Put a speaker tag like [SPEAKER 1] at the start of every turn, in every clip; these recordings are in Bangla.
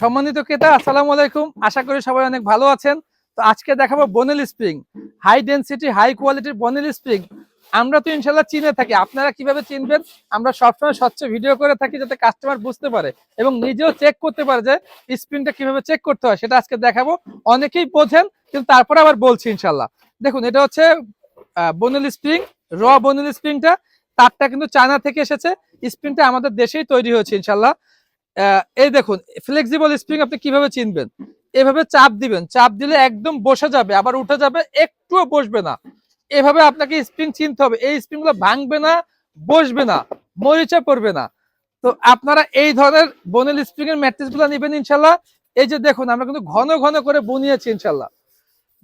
[SPEAKER 1] সম্মানিত ক্রেতা, আসসালামু আলাইকুম। আশা করি সবাই অনেক ভালো আছেন। তো আজকে দেখাবো bonnell spring high density high কোয়ালিটির বনেল স্প্রিং আমরা তো ইনশাল্লাহ চিনে থাকি। আপনারা কীভাবে চিনবেন? আমরা সবসময় স্বচ্ছ ভিডিও করে থাকি যাতে কাস্টমার বুঝতে পারে এবং নিজেও চেক করতে পারে যে স্প্রিংটা কীভাবে চেক করতে হয়। সেটা আজকে দেখাবো। অনেকেই বোঝেন, কিন্তু তারপরে আবার বলছি ইনশাল্লাহ দেখুন, এটা হচ্ছে বনেল স্প্রিং র বনেল স্প্রিংটা তারটা কিন্তু চায়না থেকে এসেছে। স্প্রিংটা আমাদের দেশেই তৈরি হয়েছে ইনশাল্লাহ এই দেখুন ফ্লেক্সিবল স্প্রিং আপনি কীভাবে চিনবেন? এভাবে চাপ দিবেন, চাপ দিলে একদম বসে যাবে, আবার উঠে যাবে, একটুও বসবে না। এভাবে আপনাকে স্প্রিং চিনতে হবে, এই স্প্রিংগুলো ভাঙবে না, বসবে না, মরিচা পড়বে না। তো আপনারা এই ধরনের বনেল স্প্রিং এর ম্যাট্রেসগুলো নেবেন ইনশাল্লাহ। এই যে দেখুন, আমরা কিন্তু ঘন ঘন করে বুনিয়েছি ইনশাল্লাহ।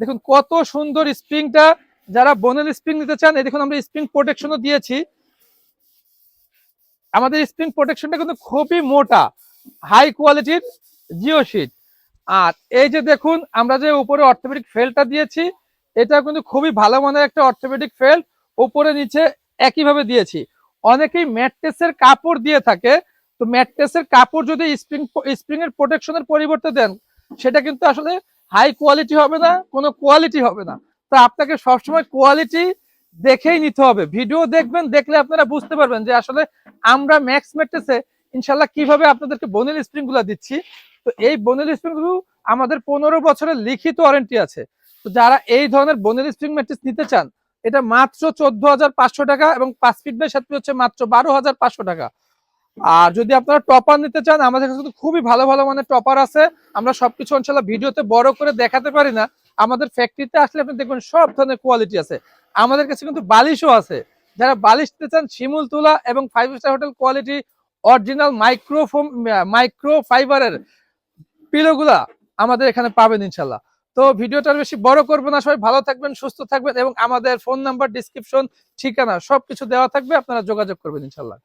[SPEAKER 1] দেখুন, কত সুন্দর স্প্রিংটা যারা বনেল স্প্রিং নিতে চান, এই দেখুন, আমরা স্প্রিং প্রোটেকশনও দিয়েছি। আমাদের স্প্রিং প্রোটেকশনটা কিন্তু খুবই মোটা। হাই কোয়ালিটির জিও শিট। আর এই যে দেখুন, আমরা যে উপরে অর্থোপেডিক ফেলটা দিয়েছি এটা কিন্তু খুবই ভালো মানের একটা অর্থোপেডিক ফেল। উপরে নিচে একইভাবে দিয়েছি। অনেকেই ম্যাট্রেসের কাপড় দিয়ে থাকে, তো ম্যাট্রেসের কাপড় যদি স্প্রিং স্প্রিং এর প্রোটেকশনের পরিবর্তে দেন, সেটা কিন্তু আসলে হাই কোয়ালিটি হবে না, কোনো কোয়ালিটি হবে না। তো আপনাকে সবসময় কোয়ালিটি দেখেই নিতে হবে। ভিডিও দেখবেন, দেখলে আপনারা বুঝতে পারবেন যে আসলে আমরা ম্যাক্স ম্যাট্রেসে ইনশাল্লাহ কীভাবে আপনাদেরকে বনেল স্প্রিংগুলো দিচ্ছি? তো এই বনেল স্প্রিংগুলো আমাদের পনেরো বছরের লিখিত ওয়ারেন্টি আছে। তো যারা এই ধরনের বনেল স্প্রিং ম্যাট্রেস নিতে চান, এটা মাত্র চোদ্দ হাজার পাঁচশো টাকা এবং পাঁচ ফিট বাই সাত হচ্ছে মাত্র বারো হাজার পাঁচশো টাকা। আর যদি আপনারা টপার নিতে চান, আমাদের কাছে খুবই ভালো ভালো মানের টপার আছে। আমরা সবকিছু ইনশাল্লাহ ভিডিওতে বড় করে দেখাতে পারি না। আমাদের ফ্যাক্টরিতে আসলে আপনি দেখবেন সব ধরনের কোয়ালিটি আছে। আমাদের কাছে কিন্তু বালিশও আছে। যারা বালিশ নিতে চান, শিমুল তুলা এবং five star hotel quality original microfoam micro ফাইবারের পিলোগুলা আমাদের এখানে পাবেন ইনশাল্লাহ। তো ভিডিওটা বেশি বড় করব না, সবাই ভালো থাকবেন, সুস্থ থাকবেন এবং আমাদের ফোন নাম্বার, ডিসক্রিপশন, ঠিকানা সবকিছু দেওয়া থাকবে, আপনারা যোগাযোগ করবেন ইনশাল্লাহ।